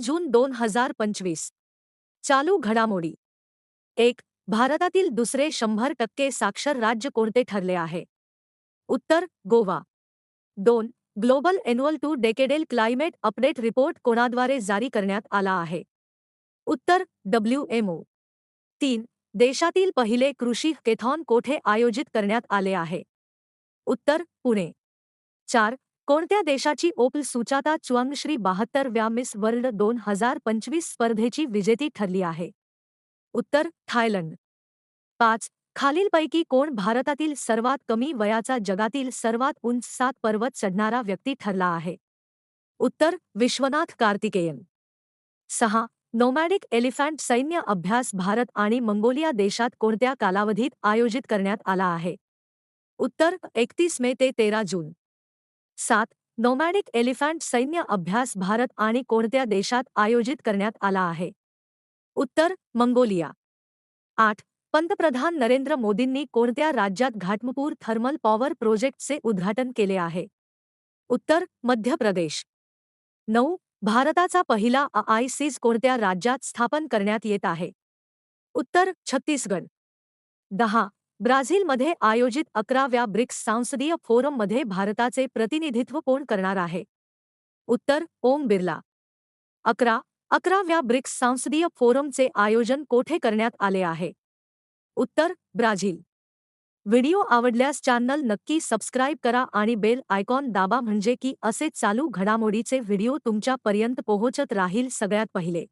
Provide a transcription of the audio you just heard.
जून दोन हज़ार पंचवीस. चालू घडामोडी. एक, भारतातील दुसरे शंभर टक्के साक्षर राज्य कोणते ठरले आहे? उत्तर, गोवा. दोन, global annual to decadal climate update report कोणाद्वारे जारी करण्यात आला आहे? उत्तर, डब्ल्यू एमओ तीन, देशातील पहिले कृषी केथॉन कोठे आयोजित करण्यात आले आहे? उत्तर, पुणे. चार कोणत्या देशाची ओपल सुचाता चुआंगश्री बहात्तरव्या मिस वर्ल्ड दोन हजार पंचवीस स्पर्धेची विजेती ठरली आहे? उत्तर थायलंड. पाच खालीलपैकी कोण भारतातील सर्वात कमी वयाचा जगातील सर्वात उंच सात पर्वत चढणारा व्यक्ती ठरला आहे? उत्तर विश्वनाथ कार्तिकेयन. सहा नोमॅडिक एलिफंट सैन्य अभ्यास भारत आणि मंगोलिया देशात कोणत्या कालावधीत आयोजित करण्यात आला आहे? उत्तर एकतीस मे ते तेरा जून. सात, नोमॅडिक एलिफंट सैन्य अभ्यास भारत आणि कोणत्या देशात आयोजित करण्यात आला आहे? उत्तर, मंगोलिया. आठ, पंतप्रधान नरेंद्र मोदींनी कोणत्या राज्यात घाटमपूर थर्मल पॉवर प्रोजेक्टचे उद्घाटन केले आहे? उत्तर, मध्य प्रदेश. नऊ, भारताचा पहिला आय सीज कोणत्या राज्यात स्थापन करण्यात येत आहे? उत्तर, छत्तीसगड. दहा ब्राझीलमध्ये आयोजित अकराव्या ब्रिक्स सांसदीय फोरममध्ये भारताचे प्रतिनिधित्व कोण करणार आहे? उत्तर ओम बिर्ला. अकरा अकराव्या ब्रिक्स सांसदीय फोरमचे आयोजन कोठे करण्यात आले आहे? उत्तर ब्राझील. व्हिडिओ आवडल्यास चॅनल नक्की सबस्क्राईब करा आणि बेल आयकॉन दाबा म्हणजे की असे चालू घडामोडीचे व्हिडिओ तुमच्यापर्यंत पोहोचत राहील सगळ्यात पहिले.